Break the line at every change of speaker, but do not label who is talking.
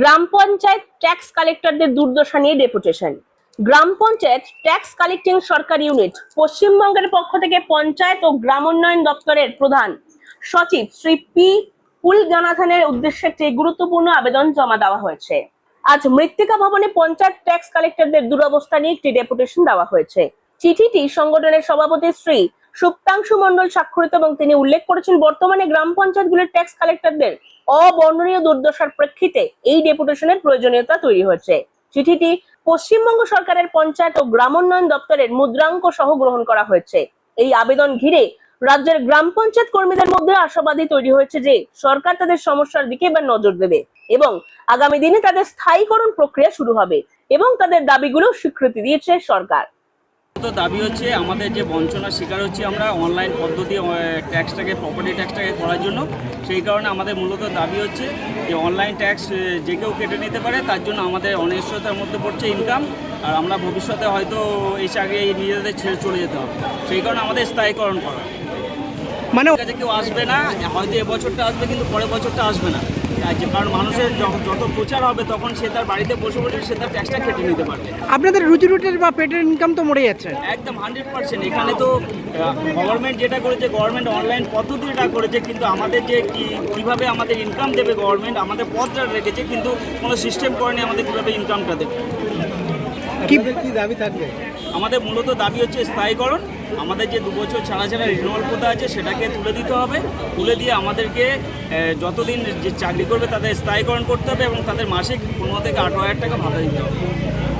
গ্রাম panchayat tax কালেক্টরদের দুর্দশা নিয়ে ডেপুটেশন গ্রাম পঞ্চায়েত ট্যাক্স কালেক্টিং সরকার ইউনিট পশ্চিমবঙ্গের পক্ষ থেকে পঞ্চায়েত ও গ্রাম উন্নয়ন দপ্তরের প্রধান সচিব শ্রী পি কুলগানাথানের উদ্দেশ্যে একটি গুরুত্বপূর্ণ আবেদন জমা দেওয়া হয়েছে। আজ মৃত্তিকা ভবনে পঞ্চায়েত ট্যাক্স কালেক্টরদের দুরবস্থা নিয়ে একটি ডেপুটেশন দেওয়া হয়েছে। চিঠিটি সংগঠনের সভাপতি শ্রী সুপ্তাংশু মণ্ডল স্বাক্ষরিত এবং তিনি উল্লেখ করেছেন, বর্তমানে গ্রাম পঞ্চায়েতগুলির ট্যাক্স কালেক্টরদের অবর্ণনীয় দুর্দশার প্রেক্ষিতে এই ডেপুটেশনের প্রয়োজনীয়তা তৈরি হয়েছে। চিঠিটি পশ্চিমবঙ্গ সরকারের পঞ্চায়েত ও গ্রামোন্নয়ন দপ্তরের মুদ্রাঙ্ক সহ গ্রহণ করা হয়েছে। এই আবেদন ঘিরে রাজ্যের গ্রাম পঞ্চায়েত কর্মীদের মধ্যে আশাবাদী তৈরি হয়েছে যে সরকার তাদের সমস্যার দিকে এবার নজর দেবে এবং আগামী দিনে তাদের স্থায়ীকরণ প্রক্রিয়া শুরু হবে এবং তাদের দাবিগুলো স্বীকৃতি দিয়েছে সরকার।
তো দাবি হচ্ছে আমাদের যে বঞ্চনার শিকার হচ্ছে আমরা অনলাইন পদ্ধতি ট্যাক্সটাকে প্রপার্টি ট্যাক্সটাকে করার জন্য। সেই কারণে আমাদের মূলত দাবি হচ্ছে যে অনলাইন ট্যাক্স যে কেউ কেটে নিতে পারে তার জন্য আমাদের অনিশ্চয়তার মধ্যে পড়ছে ইনকাম আর আমরা ভবিষ্যতে হয়তো এই চাকরি নিজেদের ছেড়ে চলে যেতে হবে। সেই কারণে আমাদের স্থায়ীকরণ করা।
মানে
কাছে কেউ আসবে না হয়তো এবছরটা আসবে কিন্তু পরের বছরটা আসবে না। যে কারণ মানুষের যত প্রচার হবে তখন সে তার বাড়িতে বসে বসে সে তার ট্যাক্সটা কেটে নিতে পারবে।
আপনাদের রুজি রুটির বা পেটের ইনকাম তো মরে যাচ্ছে।
একদম হান্ড্রেড পার্সেন্ট এখানে তো গভর্নমেন্ট যেটা করেছে গভর্নমেন্ট অনলাইন পদ্ধতিটা করেছে কিন্তু আমাদের যে কি কীভাবে আমাদের ইনকাম দেবে গভর্নমেন্ট আমাদের পথটা রেখেছে কিন্তু কোনো সিস্টেম করেনি আমাদের কীভাবে ইনকামটা দেবে।
কি
কি দাবি থাকবে?
আমাদের মূলত দাবি হচ্ছে স্থায়ীকরণ। আমাদের যে দু বছর ছাড়া ছাড়া রিনুয়াল কোটা আছে সেটাকে তুলে দিতে হবে। তুলে দিয়ে আমাদেরকে যতদিন যে চাকরি করবে তাদের স্থায়ীকরণ করতে হবে এবং তাদের মাসিক পনেরো থেকে আট হাজার টাকা ভাতা দিতে হবে।